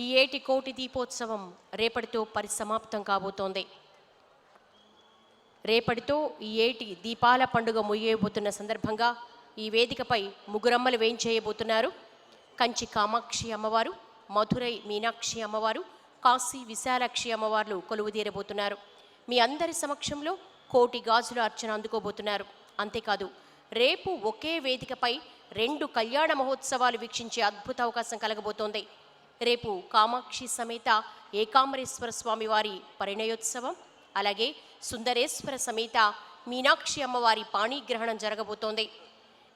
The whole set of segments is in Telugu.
ఈ ఏటి కోటి దీపోత్సవం రేపటితో పరిసమాప్తం కాబోతోంది. రేపటితో ఈ ఏటి దీపాల పండుగ ముయ్యబోతున్న సందర్భంగా ఈ వేదికపై ముగ్గురమ్మలు వేయించేయబోతున్నారు. కంచి కామాక్షి అమ్మవారు మధురై మీనాక్షి అమ్మవారు కాశీ విశాలాక్షి అమ్మవార్లు కొలువుదీరబోతున్నారు. మీ అందరి సమక్షంలో కోటి గాజుల అర్చన అందుకోబోతున్నారు. అంతేకాదు రేపు ఒకే వేదికపై రెండు కళ్యాణ మహోత్సవాలు వీక్షించే అద్భుత అవకాశం కలగబోతోంది. రేపు కామాక్షి సమేత ఏకాంబరేశ్వర స్వామివారి పరిణయోత్సవం అలాగే సుందరేశ్వర సమేత మీనాక్షి అమ్మవారి పాణిగ్రహణం జరగబోతోంది.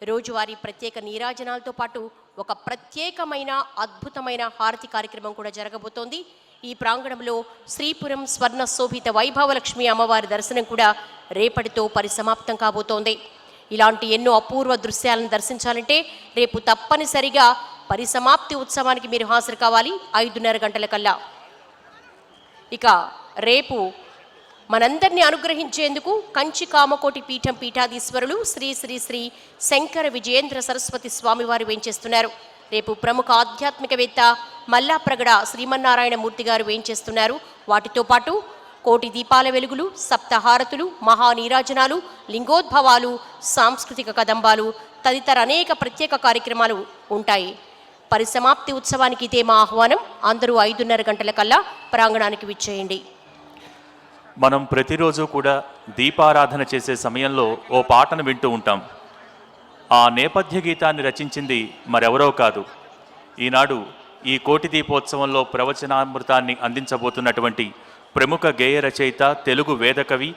రోజువారీ ప్రత్యేక నీరాజనాలతో పాటు ఒక ప్రత్యేకమైన అద్భుతమైన హారతి కార్యక్రమం కూడా జరగబోతోంది. ఈ ప్రాంగణంలో శ్రీపురం స్వర్ణ శోభిత వైభవలక్ష్మి అమ్మవారి దర్శనం కూడా రేపటితో పరిసమాప్తం కాబోతోంది. ఇలాంటి ఎన్నో అపూర్వ దృశ్యాలను దర్శించాలంటే రేపు తప్పనిసరిగా పరిసమాప్తి ఉత్సవానికి మీరు హాజరు కావాలి ఐదున్నర గంటల కల్లా. ఇక రేపు మనందరినీ అనుగ్రహించేందుకు కంచి కామకోటి పీఠం పీఠాధీశ్వరులు శ్రీ శ్రీ శ్రీ శంకర విజయేంద్ర సరస్వతి స్వామివారు వేయించేస్తున్నారు రేపు ప్రముఖ ఆధ్యాత్మికవేత్త మల్లాప్రగడ శ్రీమన్నారాయణ మూర్తి గారు వేయించేస్తున్నారు వాటితో పాటు కోటి దీపాల వెలుగులు సప్తహారతులు మహానీరాజనాలు లింగోద్భవాలు సాంస్కృతిక కదంబాలు తదితర అనేక ప్రత్యేక కార్యక్రమాలు ఉంటాయి. పరిసమాప్తి ఉత్సవానికి ఇదే మా ఆహ్వానం. అందరూ ఐదున్నర గంటల కల్లా ప్రాంగణానికి విచ్చేయండి. మనం ప్రతిరోజు కూడా దీపారాధన చేసే సమయంలో ఓ పాటను వింటూ ఉంటాం. ఆ నేపథ్య గీతాన్ని రచించింది మరెవరో కాదు. ఈనాడు ఈ కోటి దీపోత్సవంలో ప్రవచనామృతాన్ని అందించబోతున్నటువంటి ప్రముఖ గేయ రచయిత తెలుగు వేదకవి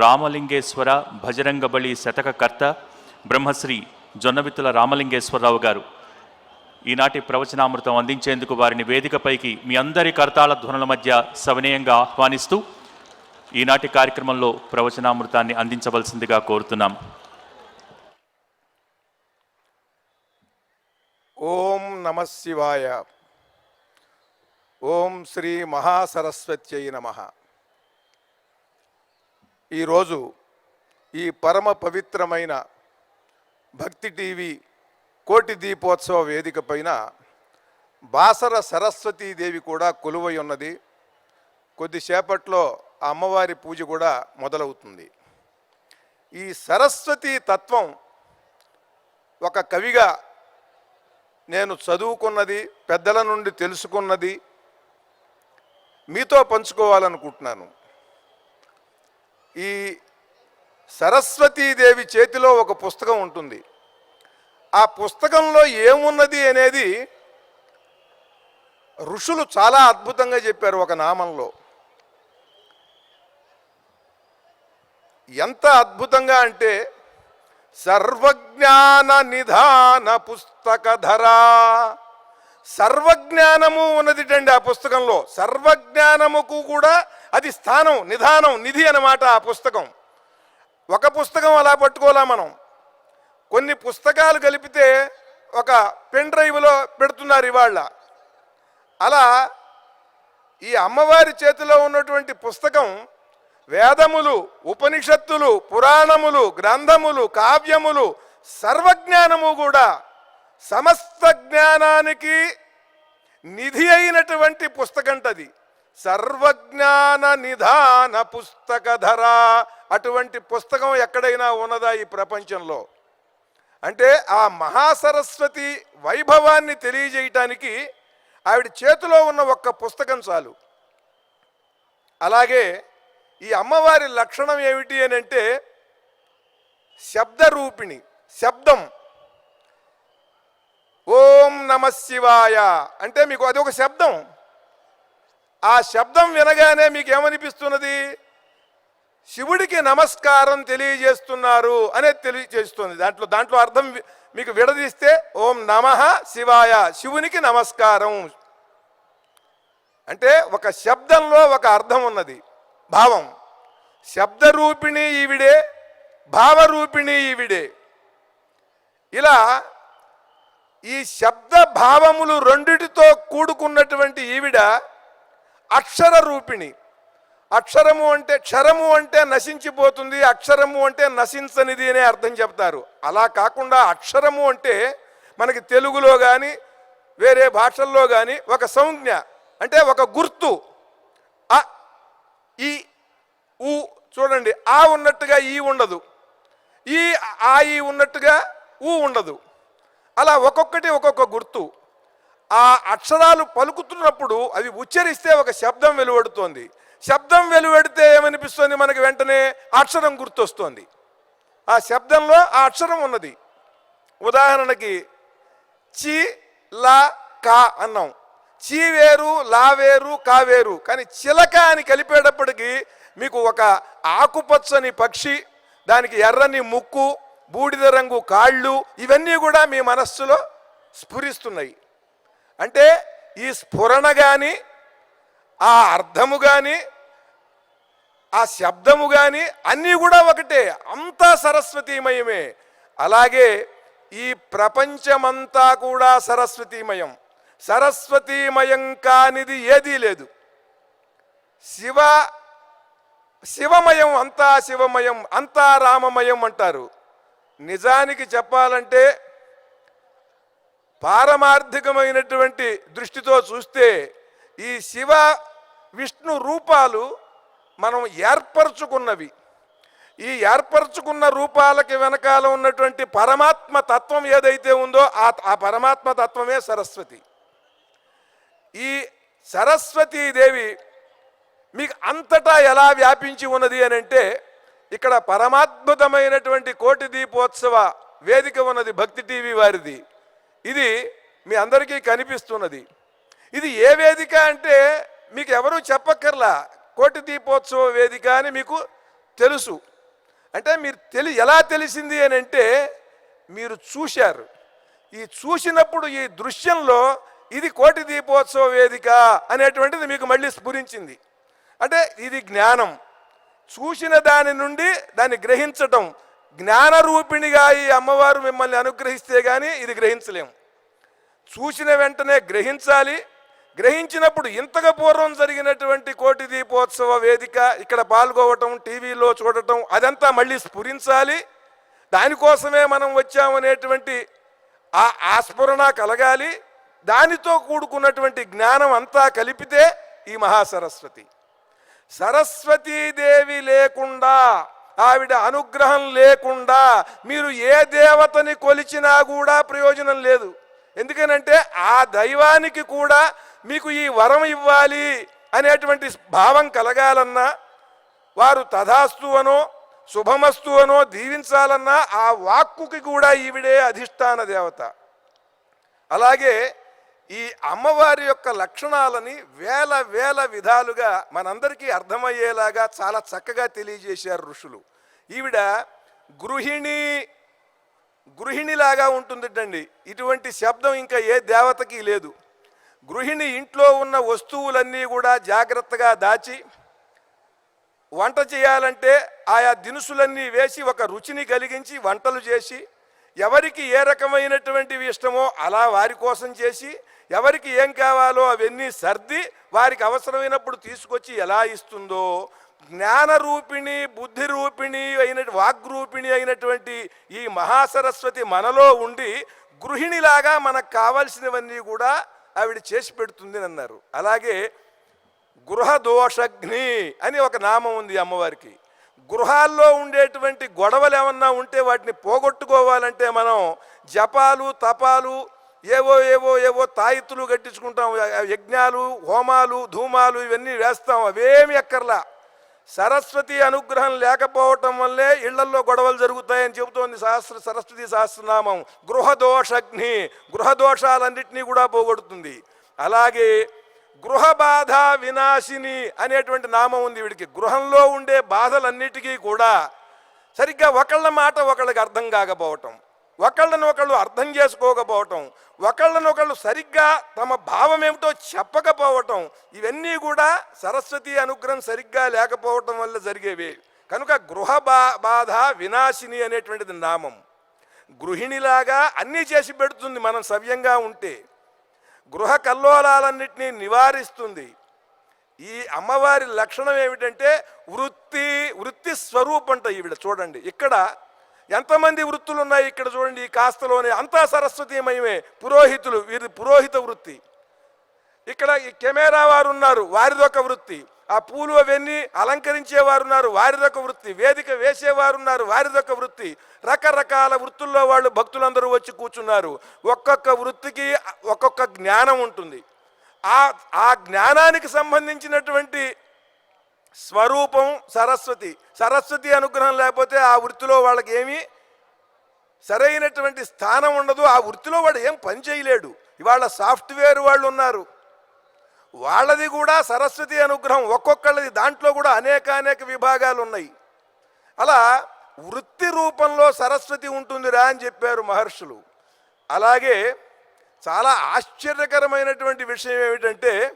రామలింగేశ్వర భజరంగబలి శతకకర్త బ్రహ్మశ్రీ జొన్నవిత్తుల రామలింగేశ్వరరావు గారు. ఈనాటి ప్రవచనామృతం అందించేందుకు వారిని వేదికపైకి మీ అందరి కర్తాల ధ్వనుల మధ్య సవినయంగా ఆహ్వానిస్తూ ఈనాటి కార్యక్రమంలో ప్రవచనామృతాన్ని అందించవలసిందిగా కోరుతున్నాం. ఓం నమ శివాయ. ఓం శ్రీ మహాసరస్వత్యై నమ. ఈరోజు ఈ పరమ పవిత్రమైన భక్తి టీవీ కోటి దీపోత్సవ వేదిక పైన బాసర సరస్వతీదేవి కూడా కొలువై ఉన్నది. కొద్దిసేపట్లో ఆ అమ్మవారి పూజ కూడా మొదలవుతుంది. ఈ సరస్వతీ తత్వం ఒక కవిగా నేను చదువుకున్నది పెద్దల నుండి తెలుసుకున్నది మీతో పంచుకోవాలనుకుంటున్నాను. ఈ సరస్వతీదేవి చేతిలో ఒక పుస్తకం ఉంటుంది. ఆ పుస్తకంలో ఏమున్నది అనేది ఋషులు చాలా అద్భుతంగా చెప్పారు ఒక నామంలో. ఎంత అద్భుతంగా అంటే సర్వజ్ఞాన నిధాన పుస్తకధరా సర్వజ్ఞానము ఉన్నదిటండి ఆ పుస్తకంలో. సర్వజ్ఞానముకు కూడా అది స్థానం నిధానం నిధి అన్నమాట ఆ పుస్తకం. ఒక పుస్తకం అలా పట్టుకోలే మనం? కొన్ని పుస్తకాలు కలిపితే ఒక పెన్ డ్రైవ్లో పెడుతున్నారు ఇవాళ అలా ఈ అమ్మవారి చేతిలో ఉన్నటువంటి పుస్తకం వేదములు ఉపనిషత్తులు పురాణములు గ్రంథములు కావ్యములు సర్వజ్ఞానము కూడా సమస్త జ్ఞానానికి నిధి అయినటువంటి పుస్తకంటది. సర్వజ్ఞాన నిధాన పుస్తకధర అటువంటి పుస్తకం ఎక్కడైనా ఉన్నదా ఈ ప్రపంచంలో? అంటే ఆ మహాసరస్వతి వైభవాన్ని తెలియజేయటానికి ఆవిడ చేతిలో ఉన్న ఒక్క పుస్తకం చాలు. అలాగే ఈ అమ్మవారి లక్షణం ఏమిటి అని అంటే శబ్దరూపిణి శబ్దం. ఓం నమ శివాయ అంటే మీకు అది ఒక శబ్దం. ఆ శబ్దం వినగానే మీకు ఏమనిపిస్తున్నది? శివుడికి నమస్కారం తెలియజేస్తున్నారు అనేది తెలియజేస్తుంది. దాంట్లో దాంట్లో అర్థం మీకు విడదీస్తే ఓం నమ శివాయ శివునికి నమస్కారం. అంటే ఒక శబ్దంలో ఒక అర్థం ఉన్నది భావం. శబ్దరూపిణి ఈవిడే భావరూపిణి ఈవిడే. ఇలా ఈ శబ్ద భావములు రెండిటితో కూడుకున్నటువంటి ఈవిడ అక్షర రూపిణి. అక్షరము అంటే క్షరము అంటే నశించిపోతుంది అక్షరము అంటే నశించనిది అనే అర్థం చెప్తారు. అలా కాకుండా అక్షరము అంటే మనకి తెలుగులో కానీ వేరే భాషల్లో కానీ ఒక సంజ్ఞ అంటే ఒక గుర్తు. ఆ ఈ ఊ చూడండి ఆ ఉన్నట్టుగా ఈ ఉండదు. ఈ ఆ ఈ ఉన్నట్టుగా ఊ ఉండదు. అలా ఒక్కొక్కటి ఒక్కొక్క గుర్తు. ఆ అక్షరాలు పలుకుతున్నప్పుడు అవి ఉచ్చరిస్తే ఒక శబ్దం వెలువడుతోంది. శబ్దం వెలువడితే ఏమనిపిస్తుంది? మనకి వెంటనే అక్షరం గుర్తొస్తుంది. ఆ శబ్దంలో ఆ అక్షరం ఉన్నది. ఉదాహరణకి చి లా కా అన్నాం. చీ వేరు లా వేరు కా వేరు. కానీ చిలక అని కలిపేటప్పటికి మీకు ఒక ఆకుపచ్చని పక్షి దానికి ఎర్రని ముక్కు బూడిద రంగు కాళ్ళు ఇవన్నీ కూడా మీ మనస్సులో స్ఫురిస్తున్నాయి. అంటే ఈ స్ఫురణ కానీ ఆ అర్థము కానీ ఆ శబ్దము కానీ అన్నీ కూడా ఒకటే. అంతా సరస్వతీమయమే. అలాగే ఈ ప్రపంచమంతా కూడా సరస్వతీమయం. సరస్వతీమయం కానిది ఏదీ లేదు. శివ శివమయం అంతా శివమయం అంతా రామమయం అంటారు. నిజానికి చెప్పాలంటే పారమార్థికమైనటువంటి దృష్టితో చూస్తే ఈ శివ విష్ణు రూపాలు మనం ఏర్పరచుకున్నవి. ఈ ఏర్పరచుకున్న రూపాలకి వెనకాల ఉన్నటువంటి పరమాత్మ తత్వం ఏదైతే ఉందో ఆ ఆ పరమాత్మ తత్వమే సరస్వతి. ఈ సరస్వతీదేవి మీకు అంతటా ఎలా వ్యాపించి ఉన్నది అని అంటే ఇక్కడ పరమాద్భుతమైనటువంటి కోటి దీపోత్సవ వేదిక ఉన్నది భక్తి టీవీ వారిది. ఇది మీ అందరికీ కనిపిస్తున్నది. ఇది ఏ వేదిక అంటే మీకు ఎవరూ చెప్పక్కర్లా. కోటి దీపోత్సవ వేదిక అని మీకు తెలుసు. అంటే మీరు తెలి ఎలా తెలిసింది అని అంటే మీరు చూశారు. ఈ చూసినప్పుడు ఈ దృశ్యంలో ఇది కోటి దీపోత్సవ వేదిక అనేటువంటిది మీకు మళ్ళీ స్ఫురించింది. అంటే ఇది జ్ఞానం. చూసిన దాని నుండి దాన్ని గ్రహించటం. జ్ఞానరూపిణిగా ఈ అమ్మవారు మిమ్మల్ని అనుగ్రహిస్తే కానీ ఇది గ్రహించలేము చూసిన వెంటనే గ్రహించాలి. గ్రహించినప్పుడు ఇంతగా పూర్వం జరిగినటువంటి కోటి దీపోత్సవ వేదిక ఇక్కడ పాల్గొవటం టీవీలో చూడటం అదంతా మళ్ళీ స్ఫురించాలి. దానికోసమే మనం వచ్చామనేటువంటి ఆ ఆస్ఫురణ కలగాలి. దానితో కూడుకున్నటువంటి జ్ఞానం అంతా కలిపితే ఈ మహాసరస్వతి. సరస్వతీదేవి లేకుండా ఆవిడ అనుగ్రహం లేకుండా మీరు ఏ దేవతని కొలిచినా కూడా ప్రయోజనం లేదు. ఎందుకనంటే ఆ దైవానికి కూడా మీకు ఈ వరం ఇవ్వాలి అనేటువంటి భావం కలగాలన్నా వారు తథాస్తు అనో శుభమస్తు అనో దీవించాలన్నా ఆ వాక్కుకి కూడా ఈవిడే అధిష్టాన దేవత. అలాగే ఈ అమ్మవారి యొక్క లక్షణాలని వేల వేల విధాలుగా మనందరికీ అర్థమయ్యేలాగా చాలా చక్కగా తెలియజేశారు ఋషులు. ఈవిడ గృహిణి గృహిణిలాగా ఉంటుందిటండి. ఇటువంటి శబ్దం ఇంకా ఏ దేవతకి లేదు. గృహిణి ఇంట్లో ఉన్న వస్తువులన్నీ కూడా జాగ్రత్తగా దాచి వంట చేయాలంటే ఆయా దినుసులన్నీ వేసి ఒక రుచిని కలిగించి వంటలు చేసి ఎవరికి ఏ రకమైనటువంటివి ఇష్టమో అలా వారి కోసం చేసి ఎవరికి ఏం కావాలో అవన్నీ సర్ది వారికి అవసరమైనప్పుడు తీసుకొచ్చి ఎలా ఇస్తుందో జ్ఞానరూపిణి బుద్ధి రూపిణి అయిన వాగ్రూపిణి అయినటువంటి ఈ మహాసరస్వతి మనలో ఉండి గృహిణిలాగా మనకు కావాల్సినవన్నీ కూడా ఆవిడ చేసి పెడుతుంది అని అన్నారు. అలాగే గృహదోషగ్ని అని ఒక నామం ఉంది అమ్మవారికి. గృహాల్లో ఉండేటువంటి గొడవలు ఏమన్నా ఉంటే వాటిని పోగొట్టుకోవాలంటే మనం జపాలు తపాలు ఏవో ఏవో ఏవో తాయితులు కట్టించుకుంటాం. యజ్ఞాలు హోమాలు ధూమాలు ఇవన్నీ వేస్తాం. అవేమి ఎక్కర్లా సరస్వతి అనుగ్రహం లేకపోవటం వల్లే ఇళ్ళల్లో గొడవలు జరుగుతాయని చెబుతోంది సహస్ర సరస్వతి సహస్రనామం గృహదోషగ్ని గృహదోషాలన్నింటినీ కూడా పోగొడుతుంది. అలాగే గృహ బాధ వినాశిని అనేటువంటి నామం ఉంది వీడికి. గృహంలో ఉండే బాధలన్నిటికీ కూడా సరిగ్గా ఒకళ్ళ మాట ఒకళ్ళకి అర్థం కాకపోవటం. ఒకళ్ళని ఒకళ్ళు అర్థం చేసుకోకపోవటం ఒకళ్ళని ఒకళ్ళు సరిగ్గా తమ భావం ఏమిటో చెప్పకపోవటం ఇవన్నీ కూడా సరస్వతి అనుగ్రహం సరిగ్గా లేకపోవటం వల్ల జరిగేవి. కనుక గృహ బా బాధ వినాశిని అనేటువంటిది నామం. గృహిణిలాగా అన్నీ చేసి పెడుతుంది మనం సవ్యంగా ఉంటే. గృహ కల్లోలాలన్నింటినీ నివారిస్తుంది. ఈ అమ్మవారి లక్షణం ఏమిటంటే వృత్తి వృత్తి స్వరూపంట ఈవిడ. చూడండి ఇక్కడ ఎంతమంది వృత్తులు ఉన్నాయి ఇక్కడ చూడండి ఈ కాస్తలోనే? అంతా సరస్వతీమయమే. పురోహితులు వీరి పురోహిత వృత్తి. ఇక్కడ ఈ కెమెరా వారు ఉన్నారు వారిదొక వృత్తి. ఆ పూలు అవన్నీ అలంకరించే వారు ఉన్నారు వారిదొక వృత్తి. వేదిక వేసేవారు ఉన్నారు వారిదొక వృత్తి. రకరకాల వృత్తుల్లో వాళ్ళు భక్తులందరూ వచ్చి కూర్చున్నారు. ఒక్కొక్క వృత్తికి ఒక్కొక్క జ్ఞానం ఉంటుంది. ఆ ఆ జ్ఞానానికి సంబంధించినటువంటి స్వరూపం సరస్వతి. సరస్వతి అనుగ్రహం లేకపోతే ఆ వృత్తిలో వాళ్ళకి ఏమీ సరైనటువంటి స్థానం ఉండదు. ఆ వృత్తిలో వాడు ఏం పని చేయలేడు. ఇవాళ సాఫ్ట్వేర్ వాళ్ళు ఉన్నారు వాళ్ళది కూడా సరస్వతి అనుగ్రహం. ఒక్కొక్కళ్ళది దాంట్లో కూడా అనేక అనేక విభాగాలు ఉన్నాయి అలా వృత్తి రూపంలో సరస్వతి ఉంటుందిరా అని చెప్పారు మహర్షులు. అలాగే చాలా ఆశ్చర్యకరమైనటువంటి విషయం ఏమిటంటే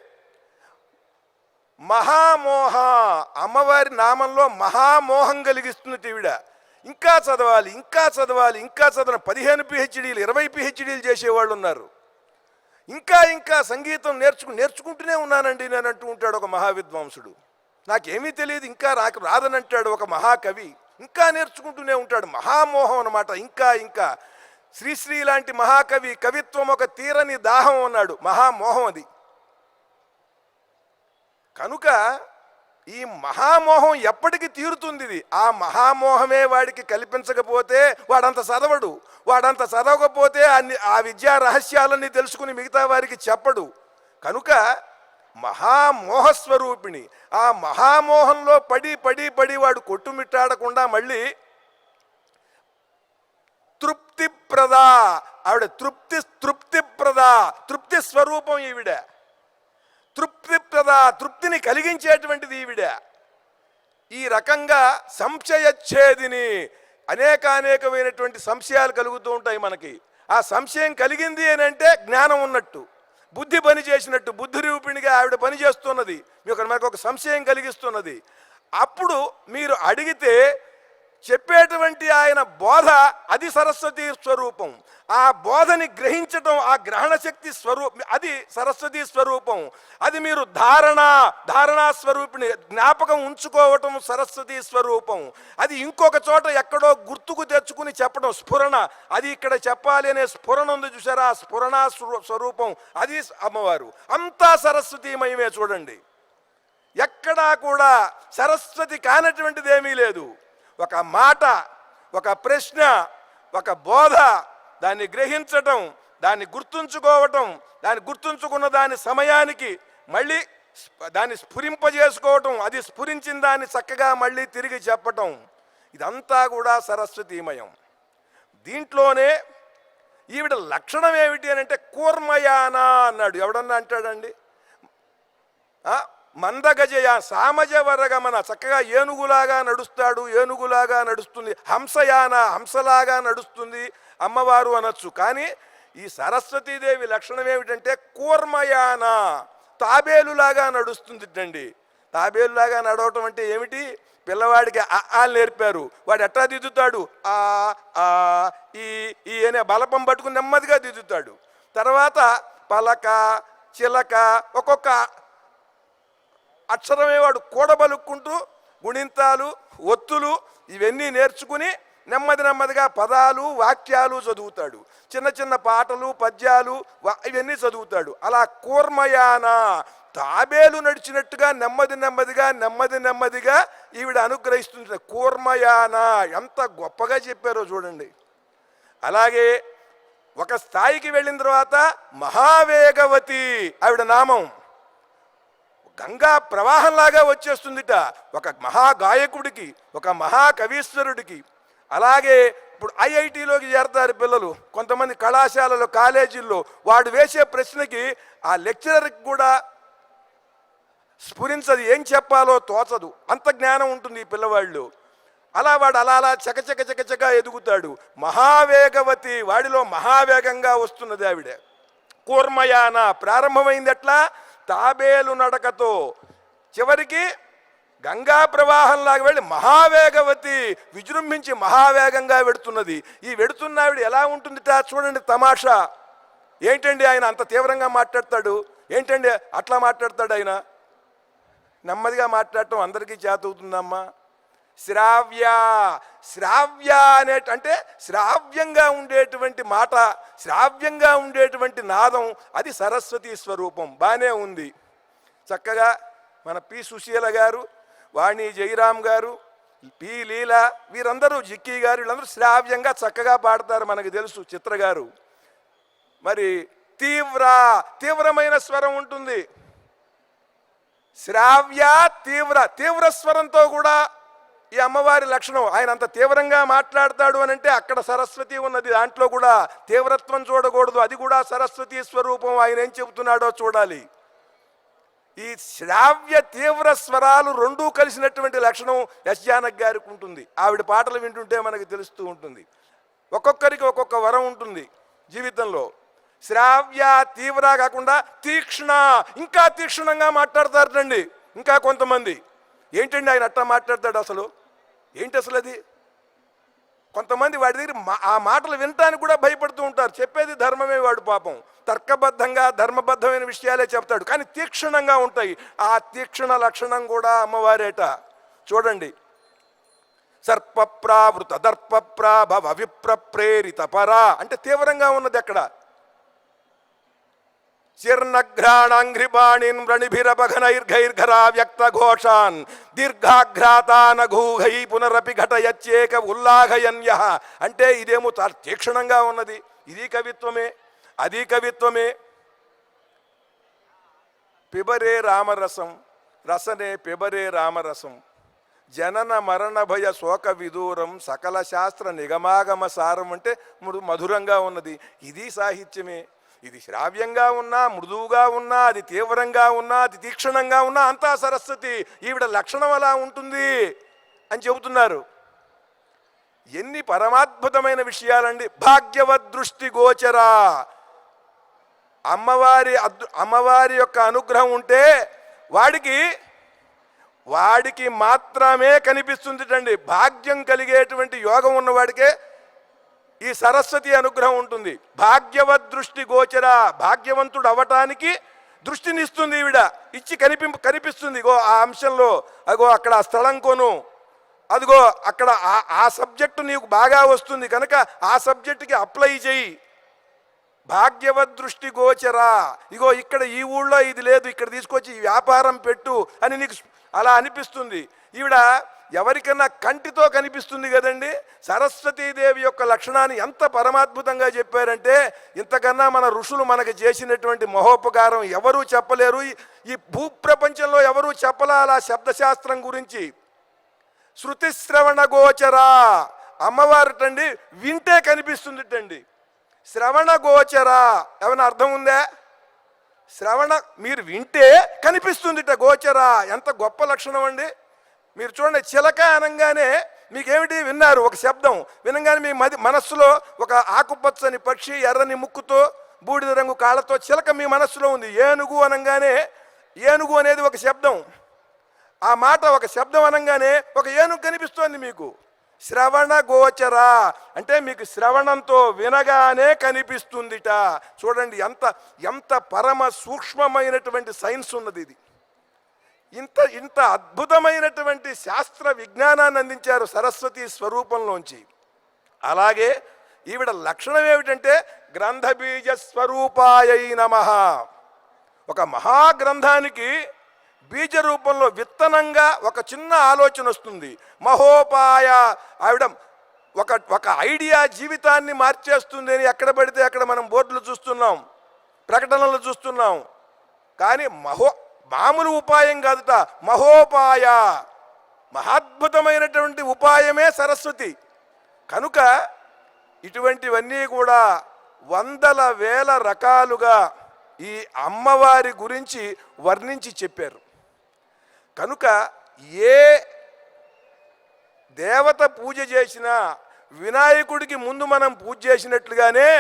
మహామోహ. అమ్మవారి నామంలో మహామోహం కలిగిస్తుంది తీవిడ ఇంకా చదవాలి ఇంకా చదవాలి ఇంకా చదవాలి పదిహేను పిహెచ్డీలు ఇరవై పిహెచ్డీలు చేసేవాళ్ళు ఉన్నారు. ఇంకా ఇంకా సంగీతం నేర్చుకు నేర్చుకుంటూనే ఉన్నానండి నేను అంటూ ఉంటాడు ఒక మహావిద్వాంసుడు. నాకేమీ తెలియదు ఇంకా నాకు రాదని అంటాడు ఒక మహాకవి. ఇంకా నేర్చుకుంటూనే ఉంటాడు. మహామోహం అనమాట ఇంకా ఇంకా. శ్రీశ్రీ లాంటి మహాకవి కవిత్వం ఒక తీరని దాహం అన్నాడు. మహామోహం అది. కనుక ఈ మహామోహం ఎప్పటికి తీరుతుంది ఇది ఆ మహామోహమే వాడికి కల్పించకపోతే వాడంత చదవడు. వాడంత చదవకపోతే అన్ని ఆ విద్యా రహస్యాలన్నీ తెలుసుకుని మిగతా వారికి చెప్పడు. కనుక మహామోహస్వరూపిణి ఆ మహామోహంలో పడి పడి పడి వాడు కొట్టుమిట్టాడకుండా మళ్ళీ తృప్తిప్రద ఆవిడ తృప్తి తృప్తిప్రద తృప్తి స్వరూపం ఈవిడ. తృప్తిప్రద తృప్తిని కలిగించేటువంటిది ఈవిడ. ఈ రకంగా సంశయచ్ఛేదిని అనేకానేకమైనటువంటి సంశయాలు కలుగుతూ ఉంటాయి మనకి. ఆ సంశయం కలిగింది అని అంటే జ్ఞానం ఉన్నట్టు. బుద్ధి పని చేసినట్టు బుద్ధి రూపిణిగా ఆవిడ పని చేస్తున్నది. మీకు మనకు ఒక సంశయం కలిగిస్తున్నది. అప్పుడు మీరు అడిగితే చెప్పేటువంటి ఆయన బోధ అది సరస్వతి స్వరూపం. ఆ బోధని గ్రహించటం ఆ గ్రహణ శక్తి స్వరూపం అది సరస్వతి స్వరూపం. అది మీరు ధారణ ధారణా స్వరూపిణి జ్ఞాపకం ఉంచుకోవటం సరస్వతి స్వరూపం. అది ఇంకొక చోట ఎక్కడో గుర్తుకు తెచ్చుకుని చెప్పడం స్ఫురణ. అది ఇక్కడ చెప్పాలి అనే స్ఫురణ ఉంది చూసారా స్ఫురణ స్వరూ- స్వరూపం. అది అమ్మవారు. అంతా సరస్వతీమయమే చూడండి. ఎక్కడా కూడా సరస్వతి కానటువంటిది ఏమీ లేదు. ఒక మాట ఒక ప్రశ్న ఒక బోధ దాన్ని గ్రహించటం దాన్ని గుర్తుంచుకోవటం దాన్ని గుర్తుంచుకున్న దాని సమయానికి మళ్ళీ దాన్ని స్ఫురింపజేసుకోవటం అది స్ఫురించిన దాన్ని చక్కగా మళ్ళీ తిరిగి చెప్పటం. ఇదంతా కూడా సరస్వతీమయం. దీంట్లోనే ఈవిడ లక్షణం ఏమిటి అని అంటే కూర్మయాన అన్నాడు. ఎవడన్నా అంటాడండి? మందగజయ సామజవరగమన చక్కగా ఏనుగులాగా నడుస్తాడు ఏనుగులాగా నడుస్తుంది హంసయాన హంసలాగా నడుస్తుంది అమ్మవారు అనొచ్చు. కానీ ఈ సరస్వతీదేవి లక్షణం ఏమిటంటే కూర్మయాన తాబేలులాగా నడుస్తుంది అండి తాబేలులాగా నడవటం అంటే ఏమిటి? పిల్లవాడికి ఆ నేర్పారు. వాడు ఎట్లా దిద్దుతాడు? ఆ ఆ ఈ ఈ అనే బలపం పట్టుకుని నెమ్మదిగా దిద్దుతాడు. తర్వాత పలక చిలక ఒక్కొక్క అక్షరమే వాడు కూడబలుక్కుంటూ గుణింతాలు ఒత్తులు ఇవన్నీ నేర్చుకుని నెమ్మది నెమ్మదిగా పదాలు వాక్యాలు చదువుతాడు. చిన్న చిన్న పాటలు పద్యాలు ఇవన్నీ చదువుతాడు. అలా కూర్మయాన తాబేలు నడిచినట్టుగా నెమ్మది నెమ్మదిగా నెమ్మది నెమ్మదిగా ఈవిడ అనుగ్రహిస్తుంది కూర్మయాన ఎంత గొప్పగా చెప్పారో చూడండి. అలాగే ఒక స్థాయికి వెళ్ళిన తర్వాత మహావేగవతి ఆవిడ నామం. గంగా ప్రవాహంలాగా వచ్చేస్తుందిట. ఒక మహాగాయకుడికి ఒక మహాకవీశ్వరుడికి. అలాగే ఇప్పుడు ఐఐటిలోకి చేరతారు పిల్లలు. కొంతమంది కళాశాలలో కాలేజీల్లో వాడు వేసే ప్రశ్నకి ఆ లెక్చరర్కి కూడా స్ఫురించదు. ఏం చెప్పాలో తోచదు. అంత జ్ఞానం ఉంటుంది ఈ పిల్లవాళ్ళు. అలా వాడు అలా అలా చకచక చకచక ఎదుగుతాడు. మహావేగవతి వాడిలో మహావేగంగా వస్తున్నది ఆవిడ. కూర్మయాన ప్రారంభమైంది ఎట్లా తాబేలు నడకతో చివరికి గంగా ప్రవాహంలాగా వెళ్ళి మహావేగవతి విజృంభించి మహావేగంగా వెడుతున్నది. ఈ వెడుతున్న ఆవిడ ఎలా ఉంటుంది చూడండి తమాషా. ఏంటండి ఆయన అంత తీవ్రంగా మాట్లాడతాడు? ఏంటండి అట్లా మాట్లాడతాడు ఆయన? నెమ్మదిగా మాట్లాడటం అందరికీ చేతవుతుందమ్మా. శ్రావ్య శ్రావ్య అనే అంటే శ్రావ్యంగా ఉండేటువంటి మాట శ్రావ్యంగా ఉండేటువంటి నాదం అది సరస్వతి స్వరూపం బాగానే ఉంది. చక్కగా మన పి. సుశీల గారు వాణి జయరాం గారు పి. లీల వీరందరూ జిక్కీ గారు వీళ్ళందరూ శ్రావ్యంగా చక్కగా పాడతారు మనకు తెలుసు చిత్ర గారు. మరి తీవ్ర తీవ్రమైన స్వరం ఉంటుంది. శ్రావ్య తీవ్ర తీవ్ర స్వరంతో కూడా ఈ అమ్మవారి లక్షణం. ఆయన అంత తీవ్రంగా మాట్లాడతాడు అని అంటే అక్కడ సరస్వతి ఉన్నది. దాంట్లో కూడా తీవ్రత్వం చూడకూడదు. అది కూడా సరస్వతి స్వరూపం. ఆయన ఏం చెబుతున్నాడో చూడాలి. ఈ శ్రావ్య తీవ్ర స్వరాలు రెండూ కలిసినటువంటి లక్షణం ఎస్ జానక్ గారికి ఉంటుంది. ఆవిడ పాటలు వింటుంటే మనకు తెలుస్తూ ఉంటుంది. ఒక్కొక్కరికి ఒక్కొక్క వరం ఉంటుంది జీవితంలో. శ్రావ్య తీవ్ర కాకుండా తీక్షణ. ఇంకా తీక్షణంగా మాట్లాడతారండి ఇంకా కొంతమంది. ఏంటండి ఆయన అట్టా మాట్లాడతాడు అసలు? ఏంటి అసలు అది? కొంతమంది వాడి దగ్గర ఆ మాటలు వినటానికి కూడా భయపడుతూ ఉంటారు. చెప్పేది ధర్మమే వాడు పాపం. తర్కబద్ధంగా ధర్మబద్ధమైన విషయాలే చెప్తాడు. కానీ తీక్షణంగా ఉంటాయి. ఆ తీక్షణ లక్షణం కూడా అమ్మవారేట. చూడండి. సర్పప్రావృత దర్పప్రాభవ విప్ర ప్రేరిత పరా. అంటే తీవ్రంగా ఉన్నది ఎక్కడ? చిర్నఘ్రాణాంఘ్రిపాణిన్ వ్రణిభిరపఘనైర్ఘైర్ఘరా వ్యక్త ఘోషాన్ దీర్ఘాఘ్రాతానఘూఘై పునరపి ఘటయచ్చేక ఉల్లాఘయన్య అంటే ఇదేమో చాలా తీక్షణంగా ఉన్నది. ఇది కవిత్వమే. అది కవిత్వమే. పిబరే రామరసం. రసనే పిబరే రామరసం. జనన మరణ భయ శోక విదూరం సకల శాస్త్ర నిగమాగమ సారం అంటే మధురంగా ఉన్నది. ఇది సాహిత్యమే. ఇది శ్రావ్యంగా ఉన్నా మృదువుగా ఉన్నా అది తీవ్రంగా ఉన్నా అది తీక్షణంగా ఉన్నా అంతా సరస్వతి. ఈవిడ లక్షణం అలా ఉంటుంది అని చెబుతున్నారు. ఎన్ని పరమాద్భుతమైన విషయాలండి. భాగ్యవద్ దృష్టి గోచరా. అమ్మవారి అమ్మవారి యొక్క అనుగ్రహం ఉంటే వాడికి వాడికి మాత్రమే కనిపిస్తుంది అండి భాగ్యం కలిగేటువంటి యోగం ఉన్నవాడికే ఈ సరస్వతి అనుగ్రహం ఉంటుంది. భాగ్యవద్ దృష్టి గోచర భాగ్యవంతుడు అవటానికి దృష్టినిస్తుంది ఈవిడ. ఇచ్చి కనిపి కనిపిస్తుంది. ఇగో ఆ అంశంలో అగో అక్కడ ఆ స్థలం కొను. అదిగో అక్కడ ఆ ఆ సబ్జెక్టు నీకు బాగా వస్తుంది కనుక ఆ సబ్జెక్టుకి అప్లై చేయి. భాగ్యవద్ దృష్టి గోచరా. ఇగో ఇక్కడ ఈ ఊళ్ళో ఇది లేదు ఇక్కడ తీసుకొచ్చి ఈ వ్యాపారం పెట్టు అని నీకు అలా అనిపిస్తుంది. ఈవిడ ఎవరికన్నా కంటితో కనిపిస్తుంది కదండి? సరస్వతీదేవి యొక్క లక్షణాన్ని ఎంత పరమాద్భుతంగా చెప్పారంటే ఇంతకన్నా మన ఋషులు మనకు చేసినటువంటి మహోపకారం ఎవరూ చెప్పలేరు. ఈ- భూప్రపంచంలో ఎవరూ చెప్పలా అలా శబ్దశాస్త్రం గురించి. శృతిశ్రవణ గోచరా అమ్మవారుటండి వింటే కనిపిస్తుందిటండి. శ్రవణ గోచరా ఏమైనా అర్థం ఉందా? శ్రవణ మీరు వింటే కనిపిస్తుందిట గోచరా. ఎంత గొప్ప లక్షణం అండి మీరు చూడండి చిలక అనగానే మీకేమిటి? విన్నారు ఒక శబ్దం. వినగానే మీ మది మనస్సులో ఒక ఆకుపచ్చని పక్షి ఎర్రని ముక్కుతో బూడిద రంగు కాళ్ళతో చిలక మీ మనస్సులో ఉంది. ఏనుగు అనగానే ఏనుగు అనేది ఒక శబ్దం. ఆ మాట ఒక శబ్దం అనగానే ఒక ఏనుగు కనిపిస్తోంది మీకు. శ్రవణ గోచర. అంటే మీకు శ్రవణంతో వినగానే కనిపిస్తుందిట. చూడండి ఎంత ఎంత పరమ సూక్ష్మమైనటువంటి సైన్స్ ఉన్నది ఇది. ఇంత ఇంత అద్భుతమైనటువంటి శాస్త్ర విజ్ఞానాన్ని అందించారు సరస్వతి స్వరూపంలోంచి. అలాగే ఈవిడ లక్షణం ఏమిటంటే గ్రంథబీజ స్వరూపాయై నమ. ఒక మహాగ్రంథానికి బీజ రూపంలో విత్తనంగా ఒక చిన్న ఆలోచన వస్తుంది. మహోపాయ ఆవిడ ఒక ఒక ఐడియా జీవితాన్ని మార్చేస్తుంది అని ఎక్కడ పడితే అక్కడ మనం బోర్డులు చూస్తున్నాం ప్రకటనలు చూస్తున్నాం. కానీ మహో మామూలు ఉపాయం కాదుట మహోపాయ. మహాద్భుతమైనటువంటి ఉపాయమే సరస్వతి. కనుక ఇటువంటివన్నీ కూడా వందల వేల రకాలుగా ఈ అమ్మవారి గురించి వర్ణించి చెప్పారు. కనుక ఏ దేవత పూజ చేసినా వినాయకుడికి ముందు మనం పూజ చేసినట్లుగానే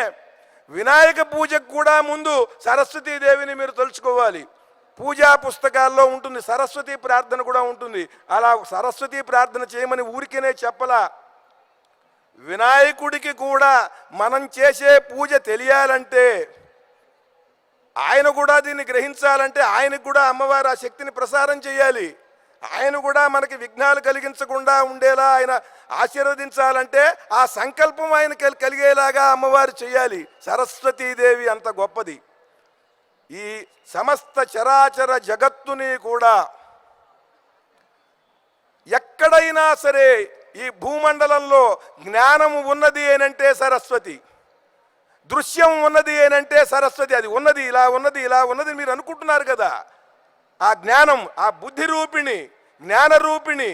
వినాయక పూజకు కూడా ముందు సరస్వతీదేవిని మీరు తలుచుకోవాలి. పూజా పుస్తకాల్లో ఉంటుంది సరస్వతి ప్రార్థన కూడా ఉంటుంది. అలా సరస్వతి ప్రార్థన చేయమని ఊరికేనే చెప్పలా. వినాయకుడికి కూడా మనం చేసే పూజ తెలియాలంటే ఆయన కూడా దీన్ని గ్రహించాలంటే ఆయనకు కూడా అమ్మవారు ఆ శక్తిని ప్రసారం చేయాలి. ఆయన కూడా మనకి విఘ్నాలు కలిగించకుండా ఉండేలా ఆయన ఆశీర్వదించాలంటే ఆ సంకల్పం ఆయన కలిగేలాగా అమ్మవారు చేయాలి. సరస్వతీదేవి అంత గొప్పది. ఈ సమస్త చరాచర జగత్తుని కూడా ఎక్కడైనా సరే ఈ భూమండలంలో జ్ఞానము ఉన్నది ఏనంటే సరస్వతి దృశ్యం ఉన్నది ఏనంటే సరస్వతి అది ఉన్నది ఇలా ఉన్నది ఇలా ఉన్నది మీరు అనుకుంటున్నారు కదా. ఆ జ్ఞానం ఆ బుద్ధి రూపిణి జ్ఞాన రూపిణి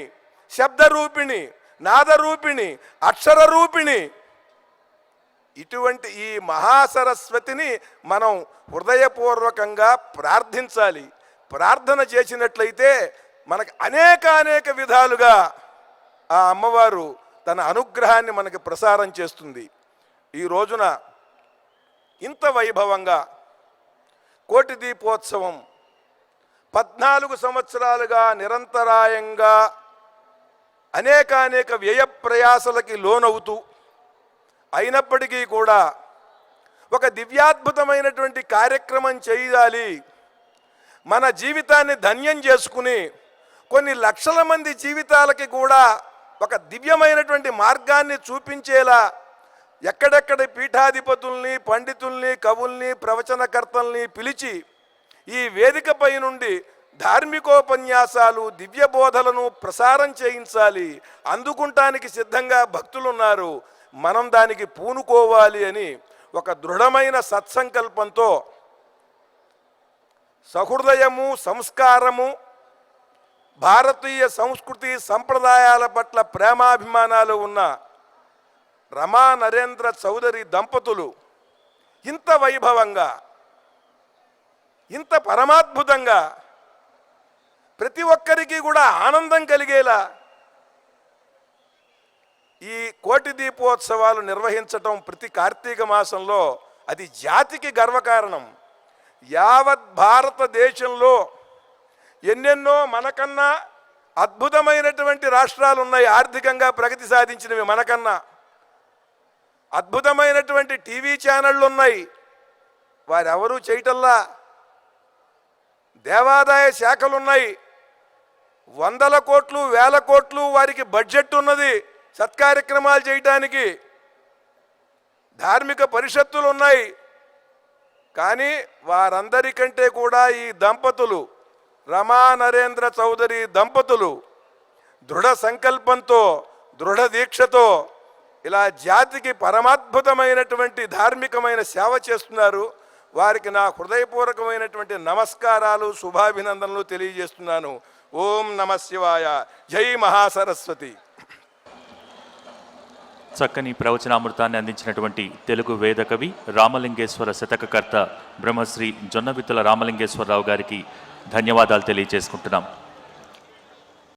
శబ్ద రూపిణి నాద రూపిణి అక్షర రూపిణి ఇటువంటి ఈ మహాసరస్వతిని మనం హృదయపూర్వకంగా ప్రార్థించాలి. ప్రార్థన చేసినట్లయితే మనకు అనేక అనేక విధాలుగా ఆ అమ్మవారు తన అనుగ్రహాన్ని మనకి ప్రసారం చేస్తుంది. ఈ రోజున ఇంత వైభవంగా కోటి దీపోత్సవం పద్నాలుగు సంవత్సరాలుగా నిరంతరాయంగా అనేకానేక వ్యయ ప్రయాసలకి లోనవుతూ అయినప్పటికీ కూడా ఒక దివ్యాద్భుతమైనటువంటి కార్యక్రమం చేయాలి. మన జీవితాన్ని ధన్యం చేసుకుని కొన్ని లక్షల మంది జీవితాలకి కూడా ఒక దివ్యమైనటువంటి మార్గాన్ని చూపించేలా ఎక్కడెక్కడ పీఠాధిపతుల్ని పండితుల్ని కవుల్ని ప్రవచనకర్తల్ని పిలిచి ఈ వేదికపై నుండి ధార్మికోపన్యాసాలు దివ్య బోధలను ప్రసారం చేయించాలి. అందుకుంటానికి సిద్ధంగా భక్తులున్నారు. మనం దానికి పూనుకోవాలి అని ఒక దృఢమైన సత్సంకల్పంతో సహృదయము సంస్కారము భారతీయ సంస్కృతి సంప్రదాయాల పట్ల ప్రేమాభిమానాలు ఉన్న రమా నరేంద్ర చౌదరి దంపతులు ఇంత వైభవంగా ఇంత పరమాద్భుతంగా ప్రతి ఒక్కరికి కూడా ఆనందం కలిగేలా ఈ కోటి దీపోత్సవాలు నిర్వహించటం ప్రతి కార్తీక మాసంలో అది జాతికి గర్వకారణం. యావత్ భారతదేశంలో ఎన్నెన్నో మనకన్నా అద్భుతమైనటువంటి రాష్ట్రాలు ఉన్నాయి ఆర్థికంగా ప్రగతి సాధించినవి మనకన్నా. అద్భుతమైనటువంటి టీవీ ఛానళ్ళు ఉన్నాయి వారెవరూ చేయటల్లా? దేవాదాయ శాఖలు ఉన్నాయి వందల కోట్లు వేల కోట్లు వారికి బడ్జెట్ ఉన్నది సత్కార్యక్రమాలు చేయటానికి ధార్మిక పరిషత్తులు ఉన్నాయి. కానీ వారందరికంటే కూడా ఈ దంపతులు రమా నరేంద్ర చౌదరి దంపతులు దృఢ సంకల్పంతో దృఢ దీక్షతో ఇలా జాతికి పరమాద్భుతమైనటువంటి ధార్మికమైన సేవ చేస్తున్నారు. వారికి నా హృదయపూర్వకమైనటువంటి నమస్కారాలు శుభాభినందనలు తెలియజేస్తున్నాను. ఓం నమ శివాయ. జై మహాసరస్వతి. చక్కని ప్రవచనామృతాన్ని అందించినటువంటి తెలుగు వేదకవి రామలింగేశ్వర శతకకర్త బ్రహ్మశ్రీ జొన్నవిత్తుల రామలింగేశ్వరరావు గారికి ధన్యవాదాలు తెలియజేసుకుంటున్నాం.